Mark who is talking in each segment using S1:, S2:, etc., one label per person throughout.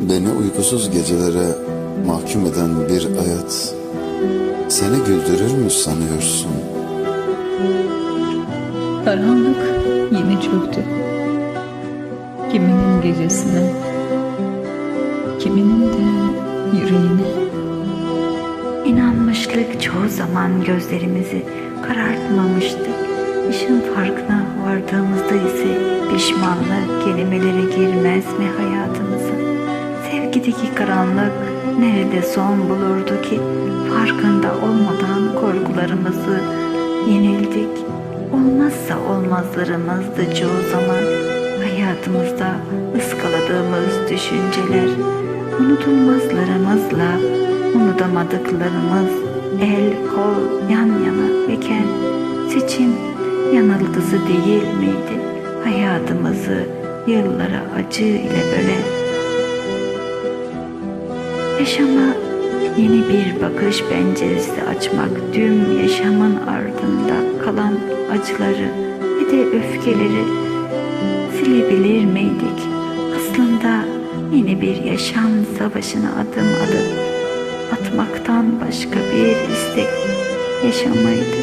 S1: Beni uykusuz gecelere mahkum eden bir hayat seni güldürür mü sanıyorsun?
S2: Karanlık yine çöktü. Kiminin gecesine, kiminin de yüreğine.
S3: İnanmışlık çoğu zaman gözlerimizi karartmamıştı. İşin farkına vardığımızda ise pişmanlık kelimeleri girmez mi hayatımıza? Sevgideki karanlık nerede son bulurdu ki? Farkında olmadan korkularımızı yenildik. Olmazsa olmazlarımızdı çoğu zaman. Hayatımızda ıskaladığımız düşünceler unutulmazlarımızla unutamadıklarımız el kol yan yana iken seçim yanılgısı değil miydi? Hayatımızı yıllara acı ile bölen Yaşama yeni bir bakış penceresi açmak tüm yaşamın ardında kalan acıları ve de öfkeleri silebilir miydik? Aslında yeni bir yaşam savaşına adım adım atmaktan başka bir istek yaşamaydı.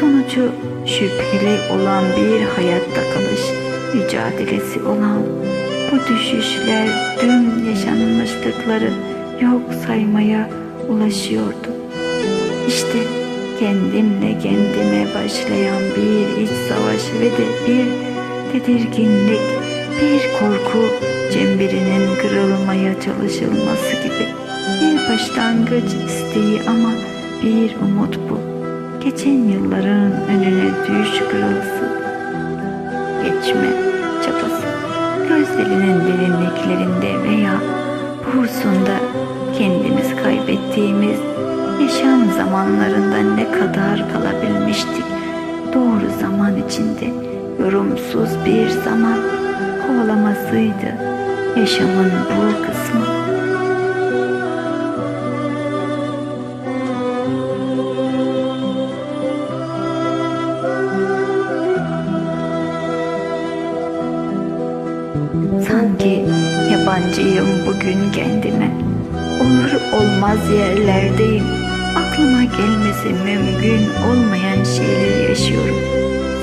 S3: Sonucu şüpheli olan bir hayatta kalış mücadelesi olan bu düşüşler tüm yaşanmışlıkları yok saymaya ulaşıyordu. İşte kendimle kendime başlayan bir iç savaş ve de bir tedirginlik, bir korku çemberinin kırılmaya çalışılması gibi bir başlangıç isteği ama bir umut bu. Geçen yılların önüne düş kırılsın. Geçme. Gözlerinin derinliklerinde veya buğusunda kendimiz kaybettiğimiz yaşam zamanlarında ne kadar kalabilmiştik. Doğru zaman içinde yorumsuz bir zaman kovalamasıydı yaşamın bu kısmı. Yabancıyım bugün kendime. Olur olmaz yerlerdeyim. Aklıma gelmesi mümkün olmayan şeyler yaşıyorum.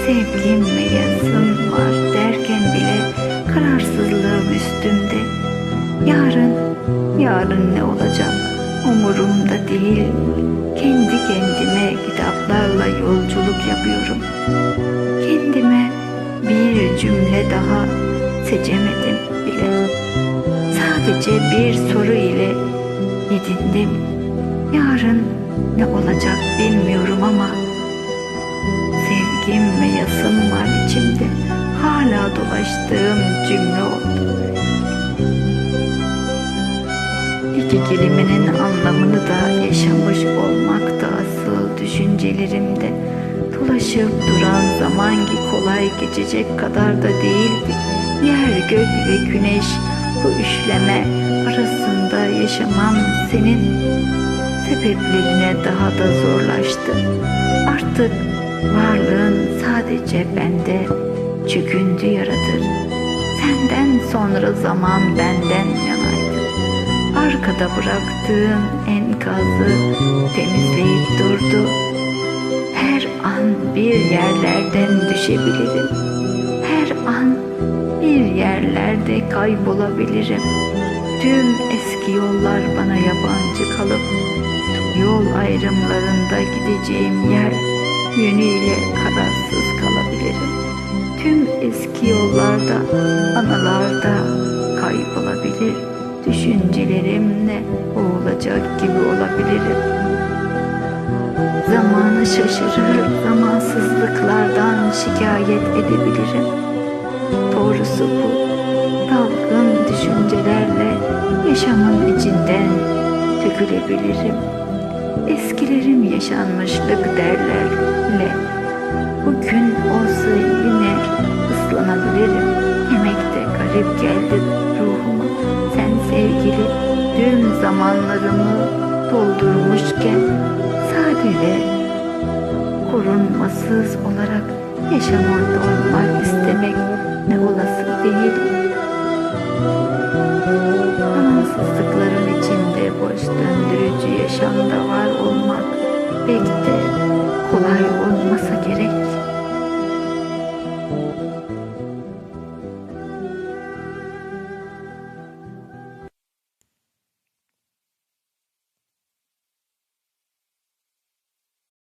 S3: Sevgim ve yazım var derken bile kararsızlığım üstümde. Yarın, yarın ne olacak umurumda değil. Kendi kendime kitaplarla yolculuk yapıyorum. Kendime bir cümle daha seçemedim. Sadece bir soru ile yedindim. Yarın ne olacak bilmiyorum ama sevgim ve yasım var içimde. Hala dolaştığım cümle oldu. İki kelimenin anlamını da yaşamış olmak da asıl düşüncelerimde. Dolaşıp duran zaman ki kolay geçecek kadar da değildi. Yer, gök ve güneş bu üçleme arasında yaşamam senin sebeplerine daha da zorlaştı. Artık varlığın sadece bende çöküntü yaratır. Senden sonra zaman benden yanaydı. Arkada bıraktığın enkazı temizleyip durdu. Her an bir yerlerden düşebilirim. Bir yerlerde kaybolabilirim. Tüm eski yollar bana yabancı kalıp yol ayrımlarında gideceğim yer yönüyle kararsız kalabilirim. Tüm eski yollarda, anılarda kaybolabilir. Düşüncelerimle boğulacak gibi olabilirim. Zamanı şaşırır, zamansızlıklardan şikayet edebilirim. Doğrusu bu, dalgın düşüncelerle yaşamın içinden dökülebilirim. Eskilerim yaşanmışlık derlerle bugün olsa yine ıslanabilirim. Yemekte garip geldi ruhuma. Sen sevgili tüm zamanlarımı doldurmuşken sadece korunmasız olarak yaşamakta olmak istemek ne olası değil. Anlamsızlıkların içinde boş döndürücü yaşamda var olmak pek